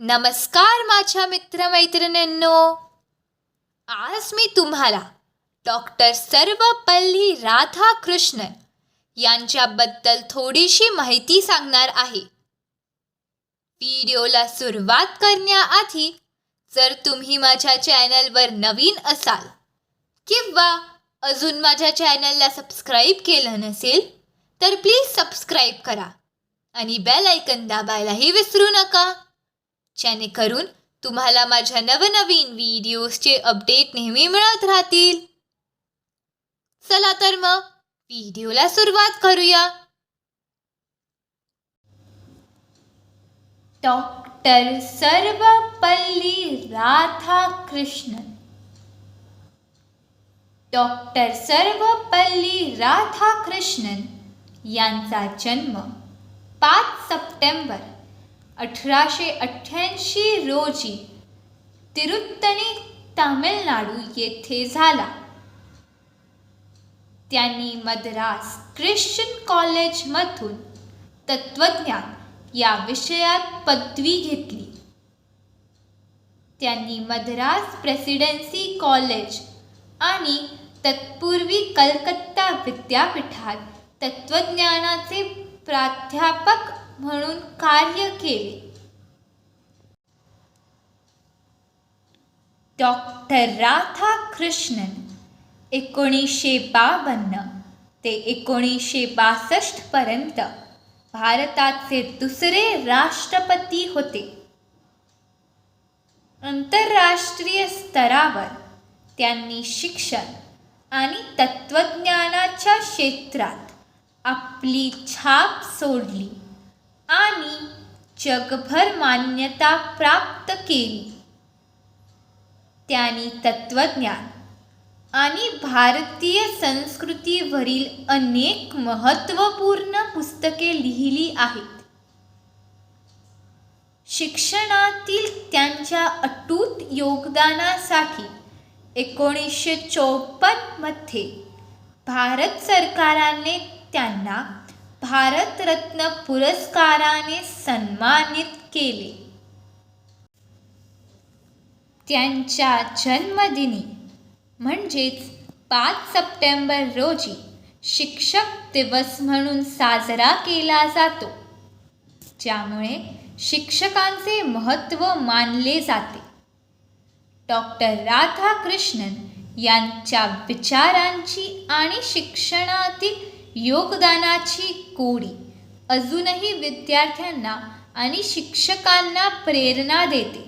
नमस्कार माझ्या मित्रमैत्रिणींनो. आज मी तुम्हाला डॉक्टर सर्वपल्ली राधाकृष्णन यांच्याबद्दल थोडीशी माहिती सांगणार आहे. व्हिडिओला सुरुवात करण्याआधी जर तुम्ही माझ्या चॅनलवर नवीन असाल किंवा अजून माझ्या चॅनलला सबस्क्राईब केलं नसेल तर प्लीज सबस्क्राईब करा आणि बेल ऐकन दाबायलाही विसरू नका. जेणेकरून तुम्हाला माझ्या नवनवीन व्हिडिओजचे अपडेट नेहमी मिळत राहतील. चला तर मग व्हिडिओला सुरुवात करूया. डॉक्टर सर्वपल्ली राधाकृष्णन. डॉक्टर सर्वपल्ली राधाकृष्णन यांचा जन्म पाच सप्टेंबर अठराशे अठ्ठ्याऐंशी रोजी तिरुत्तनी तामिळनाडू येथे झाला. त्यांनी मद्रास ख्रिश्चन कॉलेजमधून तत्त्वज्ञान या विषयात पदवी घेतली. त्यांनी मद्रास प्रेसिडेन्सी कॉलेज आणि तत्पूर्वी कलकत्ता विद्यापीठात तत्त्वज्ञानाचे प्राध्यापक म्हणून कार्य केले. डॉक्टर राधा कृष्णन एकोणीसशे बावन्न ते एकोणीसशे बासष्टपर्यंत भारताचे दुसरे राष्ट्रपती होते. आंतरराष्ट्रीय स्तरावर त्यांनी शिक्षण आणि तत्त्वज्ञानाच्या क्षेत्रात आपली छाप सोडली. आणि जगभर मान्यता प्राप्त केली. त्यांनी तत्त्वज्ञान आणि भारतीय संस्कृतीवरील अनेक महत्त्वपूर्ण पुस्तके लिहिली आहेत. शिक्षणातील त्यांच्या अटूट योगदानासाठी एकोणीसशे चौपन्नमध्ये भारत सरकाराने त्यांना भारतरत्न पुरस्काराने सन्मानित केले. त्यांच्या जन्मदिनी म्हणजेच पाच सप्टेंबर रोजी शिक्षक दिवस म्हणून साजरा केला जातो. ज्यामुळे शिक्षकांचे महत्त्व मानले जाते. डॉक्टर राधाकृष्णन यांच्या विचारांची आणि शिक्षणातील योगदानाची गोडी अजूनही विद्यार्थ्यांना आणि शिक्षकांना प्रेरणा देते.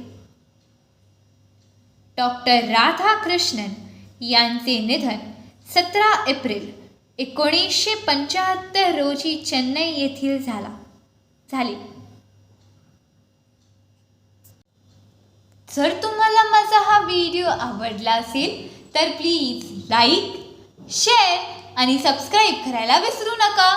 डॉक्टर राधाकृष्णन यांचे निधन सतरा एप्रिल एकोणीसशे पंच्याहत्तर रोजी चेन्नई येथील झाला. झाले. जर तुम्हाला माझा हा व्हिडिओ आवडला असेल तर प्लीज लाईक शेअर आणि सबस्क्राईब करायला विसरू नका.